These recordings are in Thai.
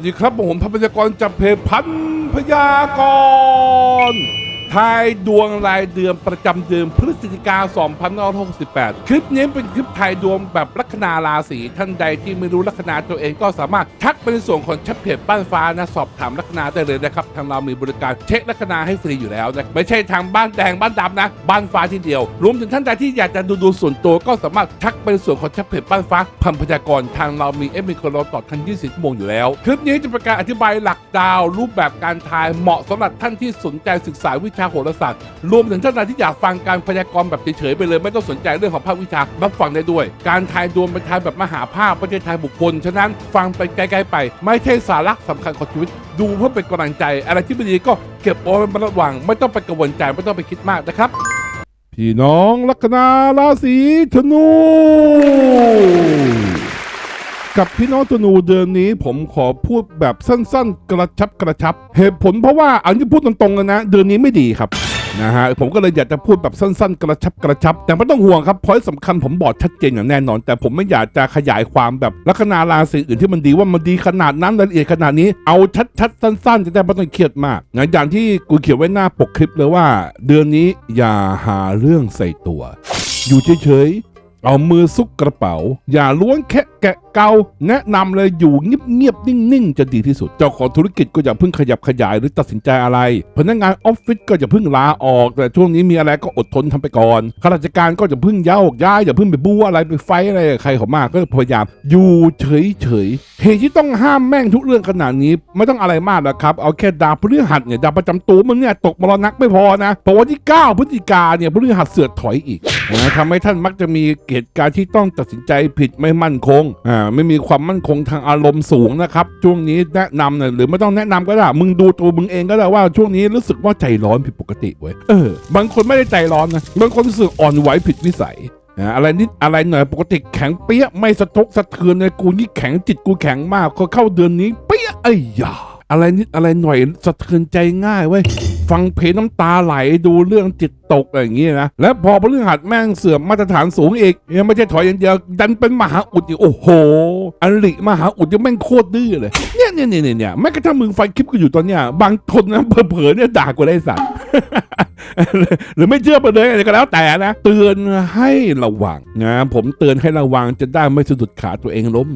วัสดีครับผมพันพยากรจับเพจพันพยากร ทายดวงรายเดือนประจำเดือนพฤศจิกา2568 คลิปนี้เป็นคลิปทายดวงแบบลัคนาราศีท่านใดที่ไม่รู้ลัคนาตัวเองก็สามารถทักไปในส่วนของแชทเพจบ้านฟ้านะ สอบถามลัคนาได้เลยนะครับ ทางเรามีบริการเช็คลัคนาให้ฟรีอยู่แล้วนะไม่ใช่ทางบ้านแดงบ้านดำนะ บ้านฟ้าที่เดียว รวมถึงท่านใดที่อยากจะดูดวงส่วนตัวก็สามารถทักไปในส่วนของแชทเพจบ้านฟ้าพันพยากรทางเรามีเอฟมีคนรอตอบทัน24ชั่วโมงอยู่แล้ว คลิปนี้จะเป็นการอธิบายหลักดาวรูปแบบการทายเหมาะสำหรับท่านที่สนใจศึกษาวิชาโหราศาสตร์ รวมถึงท่านใดที่อยากฟังการพยากรณ์แบบเฉยๆไปเลย ไม่ต้องสนใจเรื่องของภาควิชารับฟังได้ด้วย การทายดวงเป็นทายแบบมหาภาคไม่ใช่ทายบุคคล ฉะนั้นฟังไปไกลๆไป ไม่ใช่สาระสำคัญของชีวิต ดูเพื่อเป็นกำลังใจ อะไรที่ไม่ดีก็เก็บเอาไว้ระวัง ไม่ต้องไปกังวลใจไม่ต้องไปคิดมากนะครับ พี่น้องลัคนาราศีธนู กับพี่น้องธนูเดือนนี้ ผมขอพูดแบบสั้นๆ กระชับกระชับ เหตุผลเพราะว่าอันนี้พูดตรงๆเลยนะ เดือนนี้ไม่ดีครับนะฮะผมก็เลยอยากจะพูดแบบสั้นๆ กระชับกระชับ แต่ไม่ต้องห่วงครับพอยสำคัญผมบอกชัดเจนอย่างแน่นอน แต่ผมไม่อยากจะขยายความแบบลัคนาราศีอื่นที่มันดีว่ามันดีขนาดนั้นรายละเอียดขนาดนี้เอาชัดๆ สั้นๆ จะได้ไม่ต้องเครียดมากนะอย่างที่กูเขียนไว้หน้าปกคลิปเลยว่า เดือนนี้อย่าหาเรื่องใส่ตัว อยู่เฉยๆเอามือซุกกระเป๋า อย่าล้วงแคะแกะ เกาแนะนำเลยอยู่เงียบๆนิ่งๆ จะดีที่สุด เจ้าของธุรกิจก็อย่าเพิ่งขยับขยายหรือตัดสินใจอะไร พนักงานออฟฟิศก็อย่าเพิ่งลาออก แต่ช่วงนี้มีอะไรก็อดทนทำไปก่อนข้าราชการก็อย่าเพิ่งย้ายย้ายอย่าเพิ่งไปบู๊อะไรไปไฟอะไรใครเขามากก็พยายามอยู่เฉยๆเหตุที่ต้องห้ามแม่งทุกเรื่องขนาดนี้ไม่ต้องอะไรมากหรอกครับเอาแค่ดาวพฤหัสเนี่ยดาวประจำตัวมันเนี่ยตกมรณะไม่พอนะเพราะวันที่ 9 พฤศจิกาเนี่ยพฤหัสเสือถอยอีกนะทำให้ท่านมักจะมีเหตุการณ์ที่ต้องตัดสินใจผิดไม่มั่นคงอ่าไม่มีความมั่นคงทางอารมณ์สูงนะครับ ช่วงนี้แนะนำนะหรือไม่ต้องแนะนำก็ได้ มึงดูตัวมึงเองก็ได้ว่าช่วงนี้รู้สึกว่าใจร้อนผิดปกติเว้ย เออ บางคนไม่ได้ใจร้อนนะ บางคนรู้สึกอ่อนไหวผิดวิสัยอะไรนิดอะไรหน่อยปกติแข็งเปี้ยไม่สะทกสะเทือนเลยกูนี่แข็งจิตกูแข็งมากพอเข้าเดือนนี้เปี้ยไอ้ยา อะไรนิดอะไรหน่อยสะเทือนใจง่ายเว้ยฟังเพลงน้ำตาไหลดูเรื่องจิตตกอะไรอย่างเงี้ยนะและพอพฤหัสแม่งเสื่อมมาตรฐานสูงอีกยังไม่ใช่ถอยอย่างเดียวดันเป็นมหาอุดอีกโอ้โหอันลิมหาอุดยังแม่งโคตรดื้อเลยเนี่ยเนี่ยเนี่ยเนี่ยแม้กระทั่งมึงไฟคลิปกูอยู่ตอนเนี้ยบางคนนะเผลอๆเนี่ยด่ากูได้สัตว์หรือไม่เชื่อไปเลยอะไรก็แล้วแต่นะ เตือนให้ระวังนะผมเตือนให้ระวังจะได้ไม่สะดุดขาตัวเองล้ม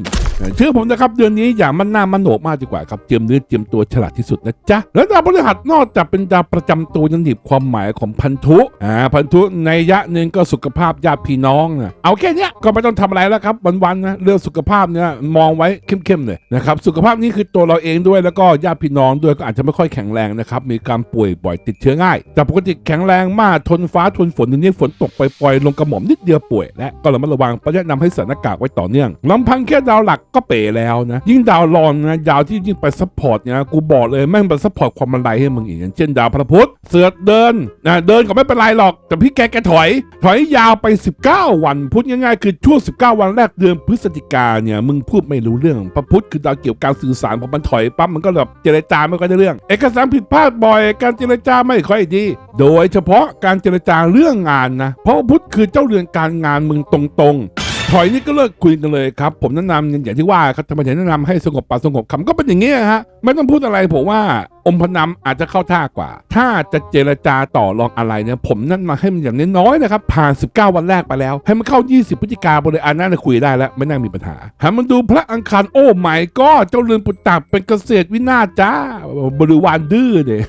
เชื่อผมนะครับเดือนนี้อย่ามันหน้ามันโหนกมากดีกว่าครับเตรียมเนื้อเตรียมตัวฉลาดที่สุดนะจ๊ะแล้วดาวพฤหัสนอกจากเป็นดาวประจำตัวยังหนีบความหมายของพันธุอ่าพันธุในยะหนึ่งก็สุขภาพญาติพี่น้องนะเอาแค่นี้ก็ไม่ต้องทำอะไรแล้วครับวันๆนะเรื่องสุขภาพเนี่ยมองไว้เข้มๆเลยนะครับสุขภาพนี้คือตัวเราเองด้วยแล้วก็ญาติพี่น้องด้วยก็อาจจะไม่ค่อยแข็งแรงนะครับมีการป่วยบ่อยติดเชื้อง่ายแต่ปกติแข็งแรงมากทนฟ้าทนฝนเดี๋ยวนี้ฝนตกปล่อยๆลงกระหม่อมนิดเดียวป่วย และก็ระมัดระวังแนะนำให้ใส่หน้ากากไว้ต่อเนื่องลำพังแค่ดาวหลักก็เป๋แล้วนะ ยิ่งดาวรองนะดาวที่ยิ่งไปซัพพอร์ตเนี่ยกูบอกเลยแม่งไปซัพพอร์ตความบันไดให้มึงอีกอย่างเช่นดาวพระพุธเสือเดินนะเดินก็ไม่เป็นไรหรอก แต่พี่แกแกถอย ถอยยาวไป 19 วันพูดง่ายๆ คือช่วง 19 วันแรกเดือนพฤศจิกาเนี่ยมึงพูดไม่รู้เรื่องพระพุธคือดาวเกี่ยวกับการสื่อสารพอมันถอยปั๊บมันก็แบบเจรจาไม่ค่อยได้เรื่อง เอกสารผิดพลาดบ่อยการเจรจาไม่ค่อยดีโดโดยเฉพาะการเจรจาเรื่องงานนะ เพราะพุทธคือเจ้าเรือนการงานมึงตรงๆ ถอยนี่ก็เลิกคุยกันเลยครับ ผมแนะนำอย่างที่ว่าครับทำไมถึงแนะนำให้สงบปากสงบคำก็เป็นอย่างนี้ยฮะ ไม่ต้องพูดอะไรผมว่า อมพนำอาจจะเข้าท่ากว่า ถ้าจะเจรจาต่อรองอะไรเนี่ยผมนั่นมาให้มันอย่างน้อยๆนะครับ ผ่าน 19 วันแรกไปแล้ว ให้มันเข้า 20 พฤศจิกาไปเลยอันนั้นคุยได้แล้ว ไม่น่ามีปัญหาหันมันดูพระอังคารโอ้ไม่ก็เจ้าเรือนปุตตะเป็นเกษตรวินาศจ้า บริวารดื้อเนี่ย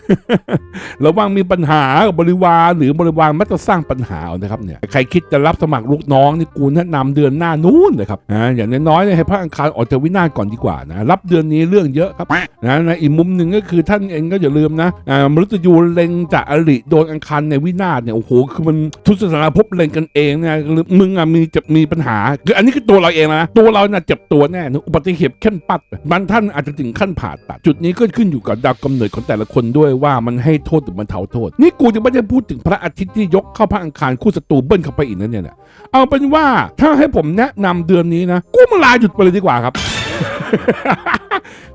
ระวังมีปัญหากับบริวารหรือบริวารมักจะสร้างปัญหาเอานะครับเนี่ยใครคิดจะรับสมัครลูกน้องนี่กูแนะนำเดือนหน้านู้นเลยครับอ่าอย่างน้อยๆเนี่ยให้พระอังคารออกจากวินาศก่อนดีกว่านะรับเดือนนี้เรื่องเยอะครับนะในอีกมุมหนึ่งก็คือท่านเองก็อย่าลืมนะอ่ามฤตยูเล็งจากอริโดนอังคารในวินาศเนี่ยโอ้โหคือมันทุกสถานภพเล็งกันเองเนี่ยหรือมึงอะมีจะมีปัญหาคืออันนี้คือตัวเราเองนะตัวเราน่ะเจ็บตัวแน่นะอุบัติเหตุเข้นปัดบางท่านอาจจะถึงขั้นผ่าตัดจุดนี้ก็ขึ้นอยู่กับดาวกำเนิดของแต่ละคนด้วยว่ามันให้โทษหรือมันเทาโทษ นี่กูจะไม่ได้พูดถึงพระอาทิตย์ที่ยกเข้าพระอังคารคู่ศัตรูเบิ้ลเข้าไปอีกนั่นเนี่ยเอาเป็นว่าถ้าให้ผมแนะนำเดือนนี้นะ กูมาลาหยุดไปเลยดีกว่าครับ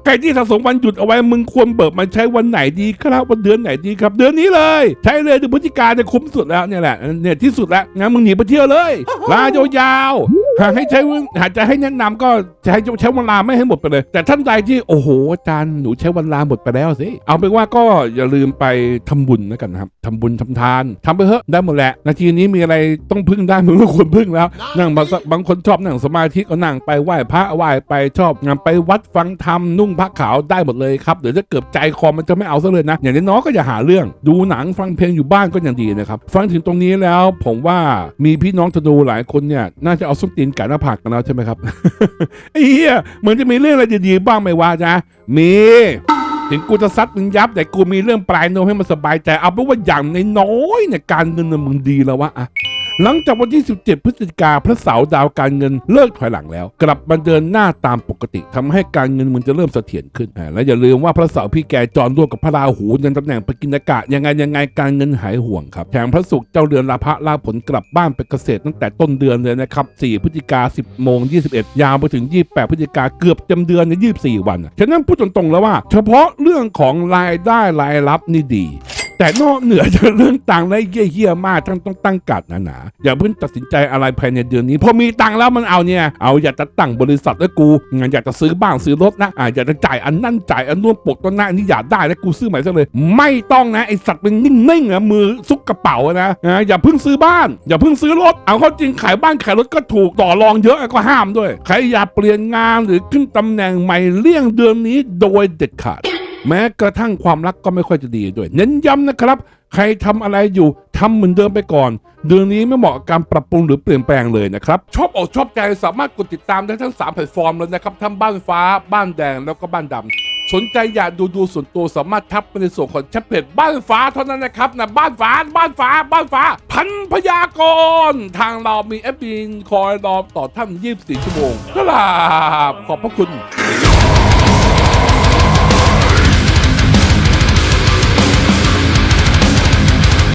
ใครที่สะสมวันหยุดเอาไว้มึงควรเบิกมาใช้วันไหนดีครับวันเดือนไหนดีครับ เดือนนี้เลย ใช้เลยเดือนพฤศจิกาจะคุ้มสุดแล้วเนี่ยแหละเนี่ยที่สุดแล้วงั้นมึงหนีไปเที่ยวเลยลายาวๆหากให้ใช้เวหากจะให้แนะนำก็จะให้ใช้เวลาไม่ให้หมดไปเลย แต่ท่านใดที่โอ้โหอาจารย์หนูใช้เวลาหมดไปแล้วสิเอาเป็นว่าก็อย่าลืมไปทำบุญแล้วกันนะครับทำบุญทำทานทำไปเถอะได้หมดแหละ นาทีนี้มีอะไรต้องพึ่งได้มึงก็ควรพึ่งแล้วนั่งบางสบางคนชอบนั่งสมาธิก็นั่งไปไหว้พระไหว้ไปชอบงานไปวัดฟังธรรมนุ่งผ้าขาวได้หมดเลยครับเดี๋ยวจะเกิดใจคอมันจะไม่เอาซะเลยนะ อย่างน้อยก็อย่าหาเรื่อง ดูหนังฟังเพลงอยู่บ้านก็ยังดีนะครับฟังถึงตรงนี้แล้วผมว่ามีพี่น้องธนูหลายคนเนี่ยน่าจะเอาส้นตีนกัดหน้าผากกันแล้วใช่ไหมครับไอ้เหี้ยเหมือนจะมีเรื่องอะไรดีๆบ้างไหมวะจ๊ะมีถึงกูจะซัดมึงยับแต่กูมีเรื่องปลายโนมให้มันสบายใจเอาเป็นว่าอย่างน้อยๆเนี่ยการเงินมึงดีแล้ววะอะ หลังจากวันที่ 17 พฤศจิกาพระเสาร์ดาวการเงินเลิกถอยหลังแล้ว กลับมาเดินหน้าตามปกติทำให้การเงินมึงจะเริ่มเสถียรขึ้นและอย่าลืมว่าพระเสาร์พี่แกจรร่วมกับพระราหูในตำแหน่งปกินกะยังไงยังไงการเงินหายห่วงครับแถมพระศุกร์เจ้าเดือนลาภะลาผลกลับบ้านไปเกษตรตั้งแต่ต้นเดือนเลยนะครับ 4 พฤศจิกา 10 โมง 21 ยาวไปถึง 28 พฤศจิกาเกือบเต็มเดือนใน 24 วัน ฉะนั้นพูดตรงๆแล้วว่า เฉพาะเรื่องของรายได้รายรับนี่ดี แต่นอกเหนือจากเรื่องตังค์และเยี่ยๆมากทั้งต้องตั้งกัดหนาๆอย่าเพิ่งตัดสินใจอะไรภายในเดือนนี้พอมีตังค์แล้วมันเอาเนี่ยเอาอยากจะตั้งบริษัทแล้วกูงานอยากจะซื้อบ้านซื้อรถนะอ่าอยากจะจ่ายอันนั่นจ่ายอันนู้นปกต้นหน้านนี้อยากได้แล้วกูซื้อใหม่ซะเลย ไม่ต้องนะไอสัตว์เป็นนิ่งๆอะมือซุกกระเป๋าอะนะอ่าอย่าเพิ่งซื้อบ้าน อย่าเพิ่งซื้อรถเอาเข้าจริงขายบ้านขายรถก็ถูกต่อรองเยอะก็ห้ามด้วยใครอยากเปลี่ยนงานหรือขึ้นตำแหน่งใหม่เลี่ยงเดือนนี้โดยเด็ดขาด แม้กระทั่งความรักก็ไม่ค่อยจะดีด้วย เน้นย้ำนะครับ ใครทำอะไรอยู่ทำเหมือนเดิมไปก่อน เดือนนี้ไม่เหมาะกับการปรับปรุงหรือเปลี่ยนแปลงเลยนะครับ ชอบอกชอบใจสามารถกดติดตามได้ทั้ง 3 แพลตฟอร์มเลยนะครับทั้งบ้านฟ้า บ้านแดงแล้วก็บ้านดำสนใจอยากดูดูส่วนตัวสามารถทักไปในส่วนของแชทเพจบ้านฟ้าเท่านั้นนะครับนะบ้านฟ้า บ้านฟ้า บ้านฟ้า พันพยากรณ์ทางเรามีแอปบินคอยรอต่อท่าน24 ชั่วโมงครับขอบพระคุณ